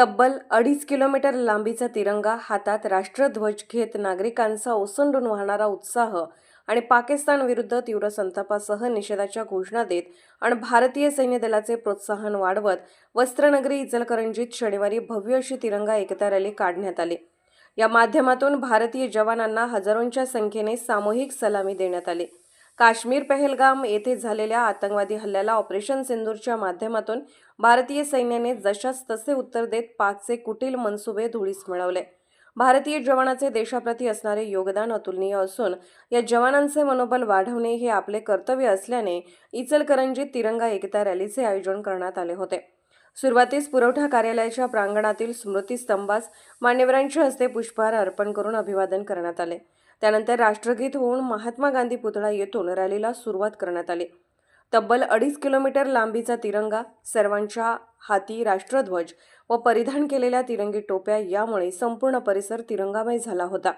तब्बल अडीच किलोमीटर लांबीचा तिरंगा हातात राष्ट्रध्वज घेत नागरिकांचा ओसंडून वाहणारा उत्साह आणि पाकिस्तान विरुद्ध तीव्र संतापासह निषेधाच्या घोषणा देत आणि भारतीय सैन्य दलाचे प्रोत्साहन वाढवत वस्त्रनगरी इचलकरंजीत शनिवारी भव्य अशी तिरंगा एकता रॅली काढण्यात आली. या माध्यमातून भारतीय जवानांना हजारोंच्या संख्येने सामूहिक सलामी देण्यात आली. काश्मीर पहलगाम येथे झालेल्या आतंकवादी हल्ल्याला ऑपरेशन सिंदूरच्या माध्यमातून भारतीय सैन्याने जशास तसे उत्तर देत पाकचे कुटील मनसुबे धुळीस मिळवले. भारतीय जवानाचे देशाप्रती असणारे योगदान अतुलनीय असून या जवानांचे मनोबल वाढवणे हे आपले कर्तव्य असल्याने इचलकरंजीत तिरंगा एकता रॅलीचे आयोजन करण्यात आले होते. सुरुवातीस पुरवठा कार्यालयाच्या प्रांगणातील स्मृतीस्तंभास मान्यवरांच्या हस्ते पुष्पहार अर्पण करून अभिवादन करण्यात आले. त्यानंतर राष्ट्रगीत होऊन महात्मा गांधी पुतळा येथून रॅलीला सुरुवात करण्यात आली. तब्बल अडीच किलोमीटर लांबीचा तिरंगा सर्वांच्या हाती राष्ट्रध्वज व परिधान केलेल्या तिरंगी टोप्या यामुळे संपूर्ण परिसर तिरंगामय झाला होता.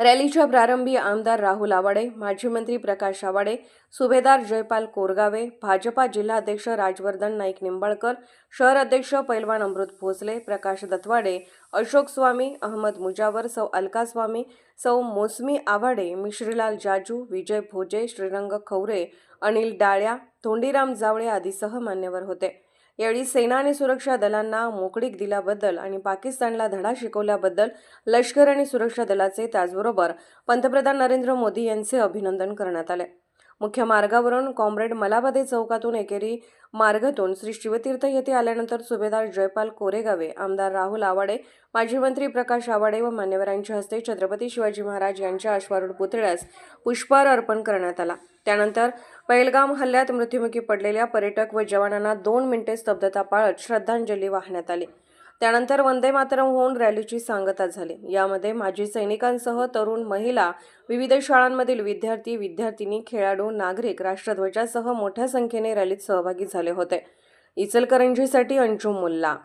रॅलीच्या प्रारंभी आमदार राहुल आवाडे माजी मंत्री प्रकाश आवाडे सुभेदार जयपाल कोरगावे भाजपा जिल्हाध्यक्ष राजवर्धन नाईक निंबाळकर शहर अध्यक्ष पैलवान अमृत भोसले प्रकाश दत्वाडे अशोक स्वामी अहमद मुजावर सौ अलका स्वामी सौ मोसमी आवाडे मिश्रीलाल जाजू विजय भोजे श्रीरंग खवरे अनिल डाळ्या धोंडीराम जावळे आदीसह मान्यवर होते. यावेळी सेना आणि सुरक्षा दलांना मोकळीक दिल्याबद्दल आणि पाकिस्तानला धडा शिकवल्याबद्दल लष्कर आणि सुरक्षा दलाचे त्याचबरोबर पंतप्रधान नरेंद्र मोदी यांचे अभिनंदन करण्यात आले. मुख्य मार्गावरून कॉम्रेड मलाबादे चौकातून एकेरी मार्गातून श्री शिवतीर्थ येथे आल्यानंतर सुभेदार जयपाल कोरेगावे आमदार राहुल आवाडे माजी मंत्री प्रकाश आवाडे व मान्यवरांच्या हस्ते छत्रपती शिवाजी महाराज यांच्या अश्वारूढ पुतळ्यास पुष्पहार अर्पण करण्यात आला. त्यानंतर पैलगाम हल्ल्यात मृत्युमुखी पडलेल्या पर्यटक व जवानांना दोन मिनिटे स्तब्धता पाळत श्रद्धांजली वाहण्यात आली. त्यानंतर वंदे मातरम होऊन रॅलीची सांगता झाली. यामध्ये माजी सैनिकांसह तरुण महिला विविध शाळांमधील विद्यार्थी विद्यार्थिनी खेळाडू नागरिक राष्ट्रध्वजासह मोठ्या संख्येने रॅलीत सहभागी झाले होते. इचलकरंजीसाठी अंजुम मुल्ला.